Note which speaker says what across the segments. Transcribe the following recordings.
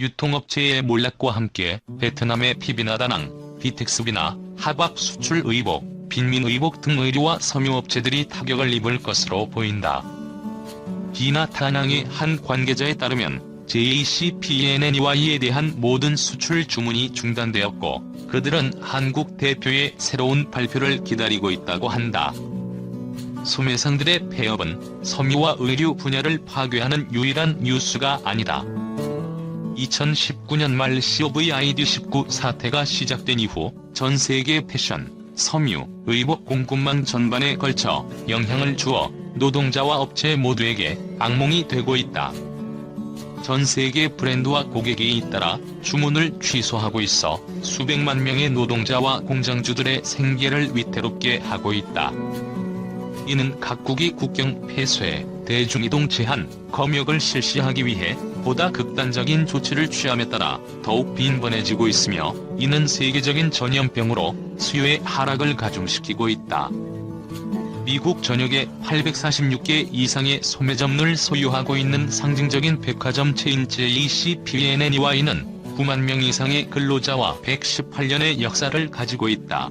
Speaker 1: 유통업체의 몰락과 함께 베트남의 피비나 다낭, 비텍스비나, 하박 수출 의복, 빈민 의복 등 의류와 섬유업체들이 타격을 입을 것으로 보인다. 비나 타낭의 한 관계자에 따르면 JCPNNEY에 대한 모든 수출 주문이 중단되었고 그들은 한국 대표의 새로운 발표를 기다리고 있다고 한다. 소매상들의 폐업은 섬유와 의류 분야를 파괴하는 유일한 뉴스가 아니다. 2019년 말 COVID-19 사태가 시작된 이후 전 세계 패션, 섬유, 의복 공급망 전반에 걸쳐 영향을 주어 노동자와 업체 모두에게 악몽이 되고 있다. 전 세계 브랜드와 고객이 잇따라 주문을 취소하고 있어 수백만 명의 노동자와 공장주들의 생계를 위태롭게 하고 있다. 이는 각국이 국경 폐쇄, 대중이동 제한, 검역을 실시하기 위해 보다 극단적인 조치를 취함에 따라 더욱 빈번해지고 있으며 이는 세계적인 전염병으로 수요의 하락을 가중시키고 있다. 미국 전역에 846개 이상의 소매점을 소유하고 있는 상징적인 백화점 체인 JCPNNEY는 9만 명 이상의 근로자와 118년의 역사를 가지고 있다.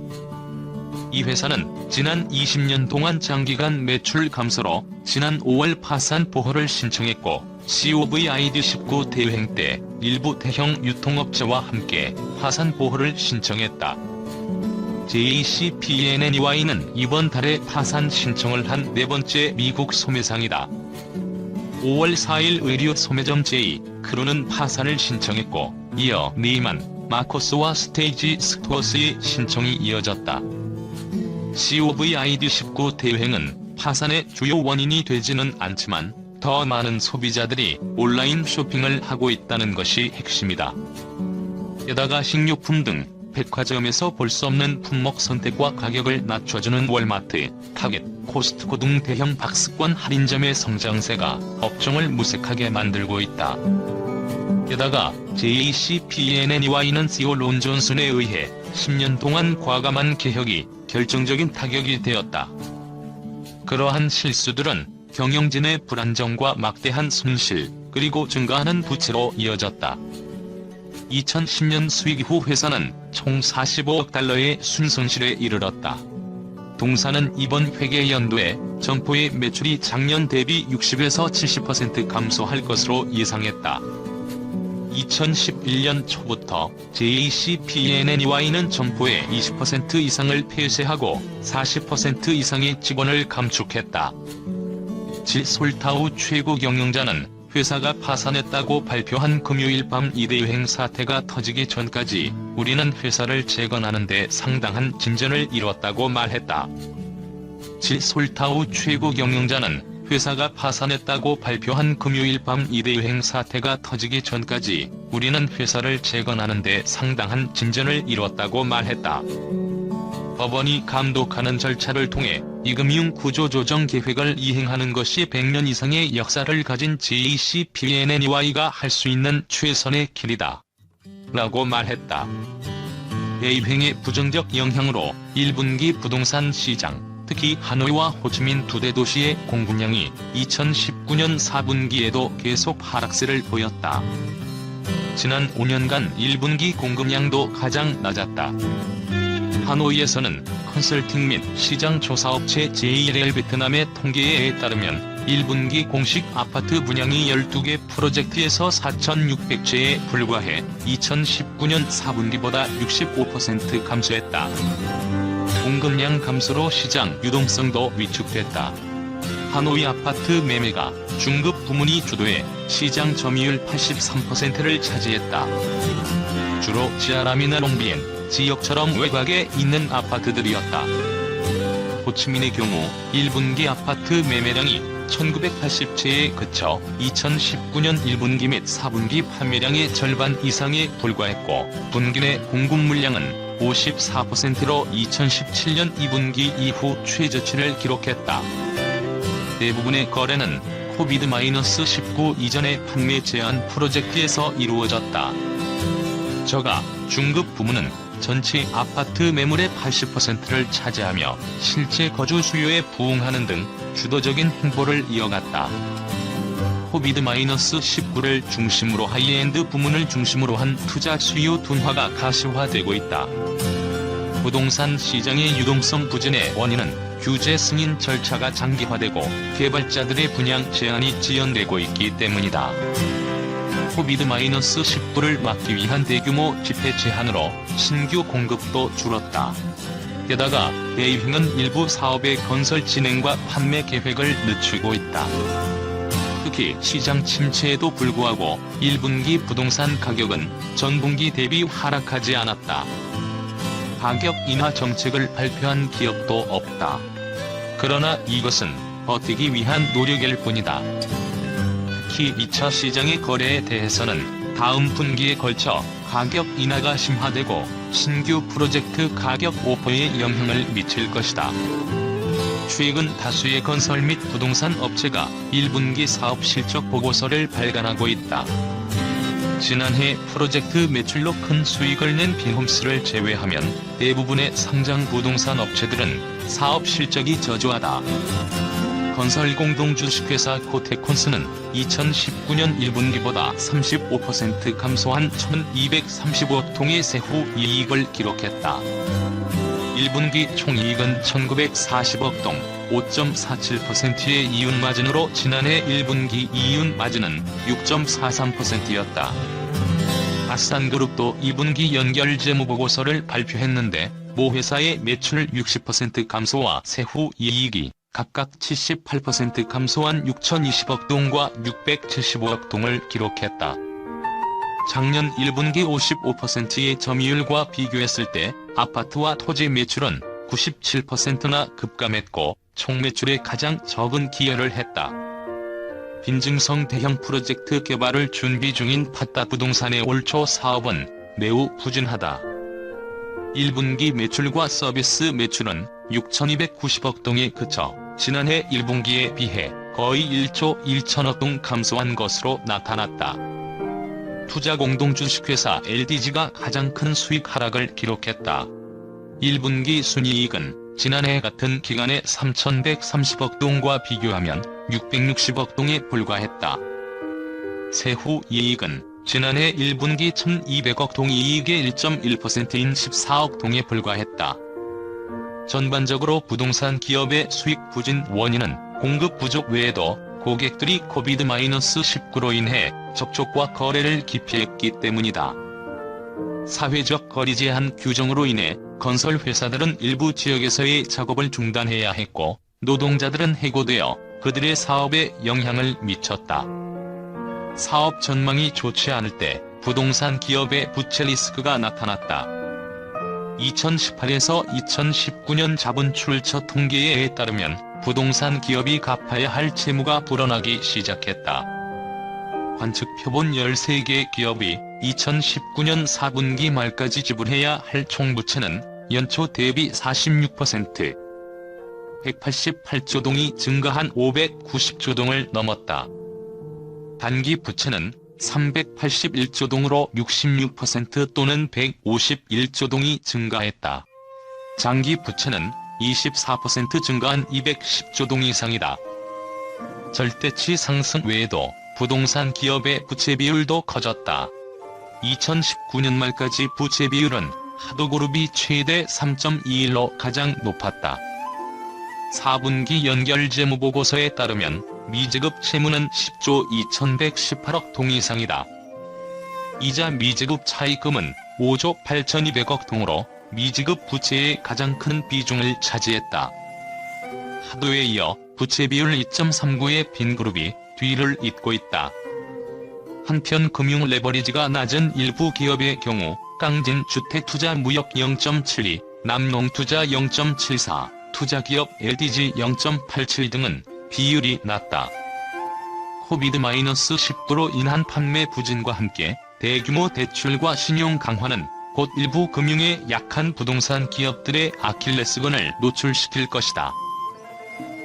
Speaker 1: 이 회사는 지난 20년 동안 장기간 매출 감소로 지난 5월 파산 보호를 신청했고 COVID-19 대유행 때 일부 대형 유통업체와 함께 파산 보호를 신청했다. JCPNNEY는 이번 달에 파산 신청을 한 네 번째 미국 소매상이다. 5월 4일 의류 소매점 J. 크루는 파산을 신청했고 이어 네이만, 마코스와 스테이지 스토어스의 신청이 이어졌다. COVID-19 대유행은 파산의 주요 원인이 되지는 않지만 더 많은 소비자들이 온라인 쇼핑을 하고 있다는 것이 핵심이다. 게다가 식료품 등 백화점에서 볼 수 없는 품목 선택과 가격을 낮춰주는 월마트, 타겟, 코스트코 등 대형 박스권 할인점의 성장세가 업종을 무색하게 만들고 있다. 게다가 JCPNNEY는 CEO 론 존슨에 의해 10년 동안 과감한 개혁이 결정적인 타격이 되었다. 그러한 실수들은 경영진의 불안정과 막대한 손실, 그리고 증가하는 부채로 이어졌다. 2010년 수익 후 회사는 총 45억 달러의 순손실에 이르렀다. 동사는 이번 회계 연도에 점포의 매출이 작년 대비 60에서 70% 감소할 것으로 예상했다. 2011년 초부터 JCPNNEY는 점포의 20% 이상을 폐쇄하고 40% 이상의 직원을 감축했다. 질 솔타우 최고 경영자는 회사가 파산했다고 발표한 금요일 밤 이대유행 사태가 터지기 전까지 우리는 회사를 재건하는 데 상당한 진전을 이뤘다고 말했다. 질 솔타우 최고 경영자는 회사가 파산했다고 발표한 금요일 밤 이대유행 사태가 터지기 전까지 우리는 회사를 재건하는 데 상당한 진전을 이뤘다고 말했다. 법원이 감독하는 절차를 통해 이금융 구조조정 계획을 이행하는 것이 100년 이상의 역사를 가진 JCPNNEY가 할 수 있는 최선의 길이다. 라고 말했다. 대입행의 부정적 영향으로 1분기 부동산 시장, 특히 하노이와 호치민 두 대 도시의 공급량이 2019년 4분기에도 계속 하락세를 보였다. 지난 5년간 1분기 공급량도 가장 낮았다. 하노이에서는 컨설팅 및 시장 조사업체 JLL 베트남의 통계에 따르면 1분기 공식 아파트 분양이 12개 프로젝트에서 4,600채에 불과해 2019년 4분기보다 65% 감소했다. 공급량 감소로 시장 유동성도 위축됐다. 하노이 아파트 매매가 중급 부문이 주도해 시장 점유율 83%를 차지했다. 주로 지하람이나 롱비엔, 지역처럼 외곽에 있는 아파트들이었다. 호치민의 경우 1분기 아파트 매매량이 1980채에 그쳐 2019년 1분기 및 4분기 판매량의 절반 이상에 불과했고 분기 내 공급 물량은 54%로 2017년 2분기 이후 최저치를 기록했다. 대부분의 거래는 코비드-19 이전의 판매 제한 프로젝트에서 이루어졌다. 저가 중급 부문은 전체 아파트 매물의 80%를 차지하며 실제 거주 수요에 부응하는 등 주도적인 행보를 이어갔다. 코비드-19를 중심으로 하이엔드 부문을 중심으로 한 투자 수요 둔화가 가시화되고 있다. 부동산 시장의 유동성 부진의 원인은 규제 승인 절차가 장기화되고 개발자들의 분양 제한이 지연되고 있기 때문이다. 코비드-19를 막기 위한 대규모 집회 제한으로 신규 공급도 줄었다. 게다가 베이징은 일부 사업의 건설 진행과 판매 계획을 늦추고 있다. 특히 시장 침체에도 불구하고 1분기 부동산 가격은 전분기 대비 하락하지 않았다. 가격 인하 정책을 발표한 기업도 없다. 그러나 이것은 버티기 위한 노력일 뿐이다. 특히 2차 시장의 거래에 대해서는 다음 분기에 걸쳐 가격 인하가 심화되고 신규 프로젝트 가격 오퍼에 영향을 미칠 것이다. 최근 다수의 건설 및 부동산 업체가 1분기 사업 실적 보고서를 발간하고 있다. 지난해 프로젝트 매출로 큰 수익을 낸 빈홈스를 제외하면 대부분의 상장 부동산 업체들은 사업 실적이 저조하다. 건설 공동 주식회사 코테콘스는 2019년 1분기보다 35% 감소한 1235억 통의 세후 이익을 기록했다. 1분기 총이익은 1940억 동, 5.47%의 이윤 마진으로 지난해 1분기 이윤 마진은 6.43%였다. 아산그룹도 2분기 연결 재무보고서를 발표했는데 모 회사의 매출 60% 감소와 세후 이익이 각각 78% 감소한 6,020억 동과 675억 동을 기록했다. 작년 1분기 55%의 점유율과 비교했을 때 아파트와 토지 매출은 97%나 급감했고 총 매출에 가장 적은 기여를 했다. 빈증성 대형 프로젝트 개발을 준비 중인 파타 부동산의 올 초 사업은 매우 부진하다. 1분기 매출과 서비스 매출은 6,290억 동에 그쳐 지난해 1분기에 비해 거의 1조 1천억 동 감소한 것으로 나타났다. 투자 공동 주식회사 LDG가 가장 큰 수익 하락을 기록했다. 1분기 순이익은 지난해 같은 기간에 3,130억 동과 비교하면 660억 동에 불과했다. 세후 이익은 지난해 1분기 1,200억 동 이익의 1.1%인 14억 동에 불과했다. 전반적으로 부동산 기업의 수익 부진 원인은 공급 부족 외에도 고객들이 코비드-19로 인해 접촉과 거래를 기피했기 때문이다. 사회적 거리 제한 규정으로 인해 건설 회사들은 일부 지역에서의 작업을 중단해야 했고 노동자들은 해고되어 그들의 사업에 영향을 미쳤다. 사업 전망이 좋지 않을 때 부동산 기업의 부채 리스크가 나타났다. 2018에서 2019년 자본 출처 통계에 따르면 부동산 기업이 갚아야 할 채무가 불어나기 시작했다. 관측 표본 13개 기업이 2019년 4분기 말까지 지불해야 할 총부채는 연초 대비 46%, 188조 동이 증가한 590조 동을 넘었다. 단기 부채는 381조 동으로 66% 또는 151조 동이 증가했다. 장기 부채는 24% 증가한 210조 동 이상이다. 절대치 상승 외에도 부동산 기업의 부채 비율도 커졌다. 2019년 말까지 부채 비율은 하도그룹이 최대 3.21로 가장 높았다. 4분기 연결 재무보고서에 따르면 미지급 채무는 10조 2118억 동 이상이다. 이자 미지급 차입금은 5조 8200억 동으로 미지급 부채의 가장 큰 비중을 차지했다. 하도에 이어 부채 비율 2.39의 빈그룹이 뒤를 잇고 있다. 한편 금융 레버리지가 낮은 일부 기업의 경우 깡진 주택 투자 무역 0.72, 남농 투자 0.74, 투자기업 LDG 0.87 등은 비율이 낮다. 코비드-19로 인한 판매 부진과 함께 대규모 대출과 신용 강화는 곧 일부 금융의 약한 부동산 기업들의 아킬레스건을 노출시킬 것이다.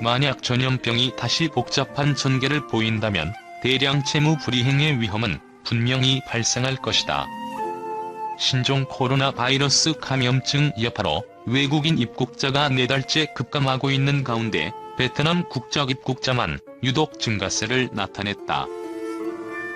Speaker 1: 만약 전염병이 다시 복잡한 전개를 보인다면 대량 채무 불이행의 위험은 분명히 발생할 것이다. 신종 코로나 바이러스 감염증 여파로 외국인 입국자가 네달째 급감하고 있는 가운데 베트남 국적 입국자만 유독 증가세를 나타냈다.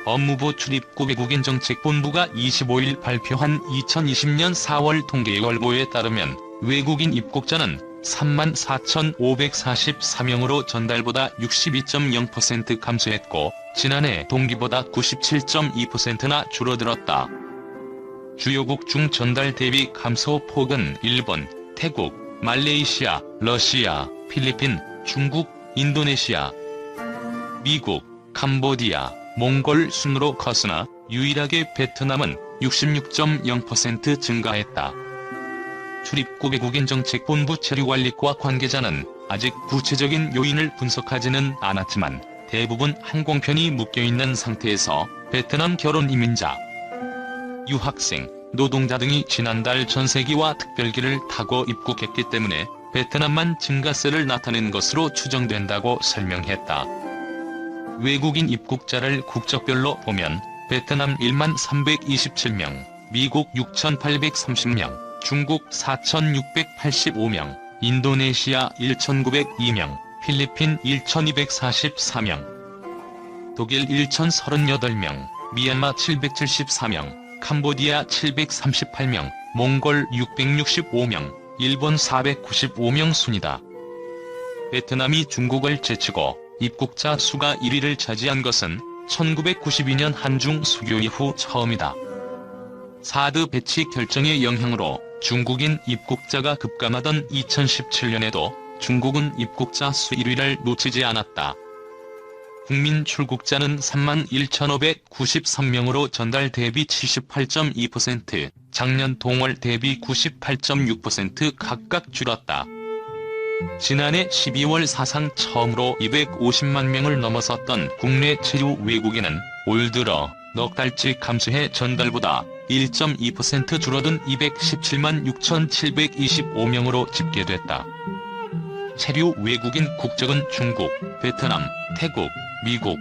Speaker 1: 법무부 출입구 외국인 정책본부가 25일 발표한 2020년 4월 통계 월보에 따르면 외국인 입국자는 34,544명으로 전달보다 62.0% 감소했고 지난해 동기보다 97.2%나 줄어들었다. 주요국 중 전달 대비 감소 폭은 일본, 태국, 말레이시아, 러시아, 필리핀, 중국, 인도네시아, 미국, 캄보디아, 몽골 순으로 컸으나 유일하게 베트남은 66.0% 증가했다. 출입국 외국인 정책본부 체류관리과 관계자는 아직 구체적인 요인을 분석하지는 않았지만 대부분 항공편이 묶여있는 상태에서 베트남 결혼 이민자, 유학생, 노동자 등이 지난달 전세기와 특별기를 타고 입국했기 때문에 베트남만 증가세를 나타낸 것으로 추정된다고 설명했다. 외국인 입국자를 국적별로 보면 베트남 1만 327명, 미국 6,830명, 중국 4,685명, 인도네시아 1,902명, 필리핀 1,244명, 독일 1,038명, 미얀마 774명, 캄보디아 738명, 몽골 665명, 일본 495명 순이다. 베트남이 중국을 제치고 입국자 수가 1위를 차지한 것은 1992년 한중 수교 이후 처음이다. 사드 배치 결정의 영향으로 중국인 입국자가 급감하던 2017년에도 중국은 입국자 수 1위를 놓치지 않았다. 국민 출국자는 31,593명으로 전달 대비 78.2%, 작년 동월 대비 98.6% 각각 줄었다. 지난해 12월 사상 처음으로 250만 명을 넘어섰던 국내 체류 외국인은 올 들어 넉 달치 감소해 전달보다 1.2% 줄어든 217만 6,725명으로 집계됐다. 체류 외국인 국적은 중국, 베트남, 태국, 미국,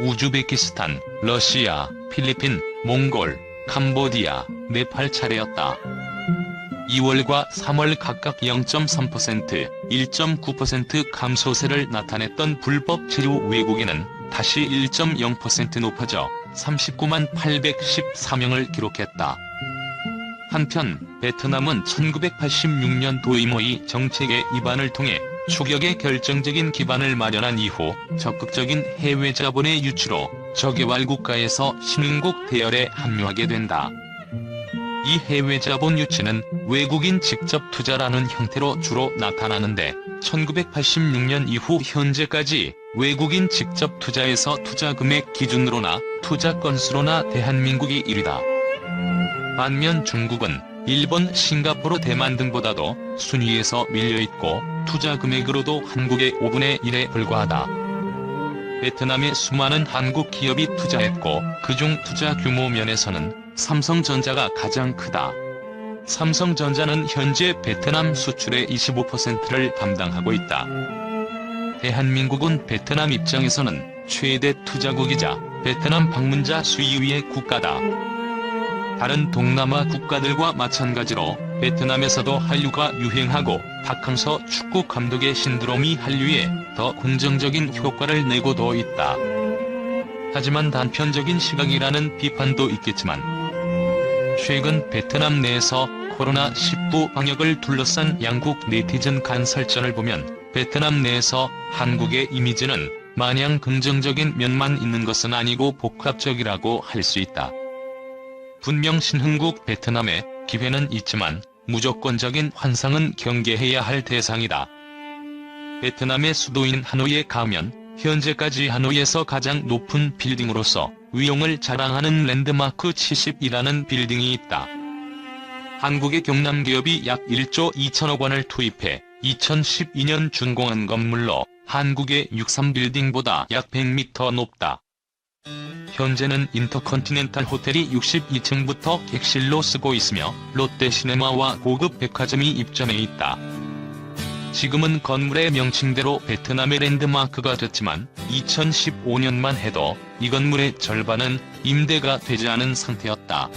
Speaker 1: 우즈베키스탄, 러시아, 필리핀, 몽골, 캄보디아, 네팔 차례였다. 2월과 3월 각각 0.3%, 1.9% 감소세를 나타냈던 불법 체류 외국인은 다시 1.0% 높아져 39만 814명을 기록했다. 한편 베트남은 1986년 도이모이 정책의 입안을 통해 추격의 결정적인 기반을 마련한 이후 적극적인 해외 자본의 유치로 저개발 국가에서 신흥국 대열에 합류하게 된다. 이 해외 자본 유치는 외국인 직접 투자라는 형태로 주로 나타나는데 1986년 이후 현재까지 외국인 직접 투자에서 투자 금액 기준으로나 투자 건수로나 대한민국이 1위다. 반면 중국은 일본, 싱가포르, 대만 등보다도 순위에서 밀려있고 투자 금액으로도 한국의 5분의 1에 불과하다. 베트남에 수많은 한국 기업이 투자했고 그중 투자 규모 면에서는 삼성전자가 가장 크다. 삼성전자는 현재 베트남 수출의 25%를 담당하고 있다. 대한민국은 베트남 입장에서는 최대 투자국이자 베트남 방문자 수위의 국가다. 다른 동남아 국가들과 마찬가지로 베트남에서도 한류가 유행하고 박항서 축구 감독의 신드롬이 한류에 더 긍정적인 효과를 내고도 있다. 하지만 단편적인 시각이라는 비판도 있겠지만 최근 베트남 내에서 코로나19 방역을 둘러싼 양국 네티즌 간 설전을 보면 베트남 내에서 한국의 이미지는 마냥 긍정적인 면만 있는 것은 아니고 복합적이라고 할 수 있다. 분명 신흥국 베트남에 기회는 있지만 무조건적인 환상은 경계해야 할 대상이다. 베트남의 수도인 하노이에 가면 현재까지 하노이에서 가장 높은 빌딩으로서 위용을 자랑하는 랜드마크 70이라는 빌딩이 있다. 한국의 경남 기업이 약 1조 2천억 원을 투입해 2012년 준공한 건물로 한국의 63빌딩보다 약 100m 높다. 현재는 인터컨티넨탈 호텔이 62층부터 객실로 쓰고 있으며 롯데시네마와 고급 백화점이 입점해 있다. 지금은 건물의 명칭대로 베트남의 랜드마크가 됐지만 2015년만 해도 이 건물의 절반은 임대가 되지 않은 상태였다.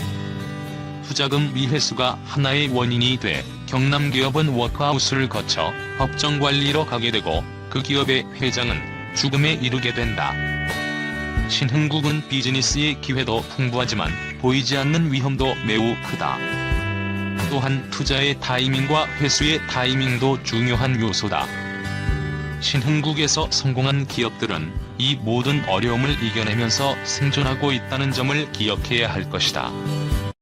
Speaker 1: 투자금 미회수가 하나의 원인이 돼 경남 기업은 워크아웃을 거쳐 법정 관리로 가게 되고 그 기업의 회장은 죽음에 이르게 된다. 신흥국은 비즈니스의 기회도 풍부하지만 보이지 않는 위험도 매우 크다. 또한 투자의 타이밍과 회수의 타이밍도 중요한 요소다. 신흥국에서 성공한 기업들은 이 모든 어려움을 이겨내면서 생존하고 있다는 점을 기억해야 할 것이다.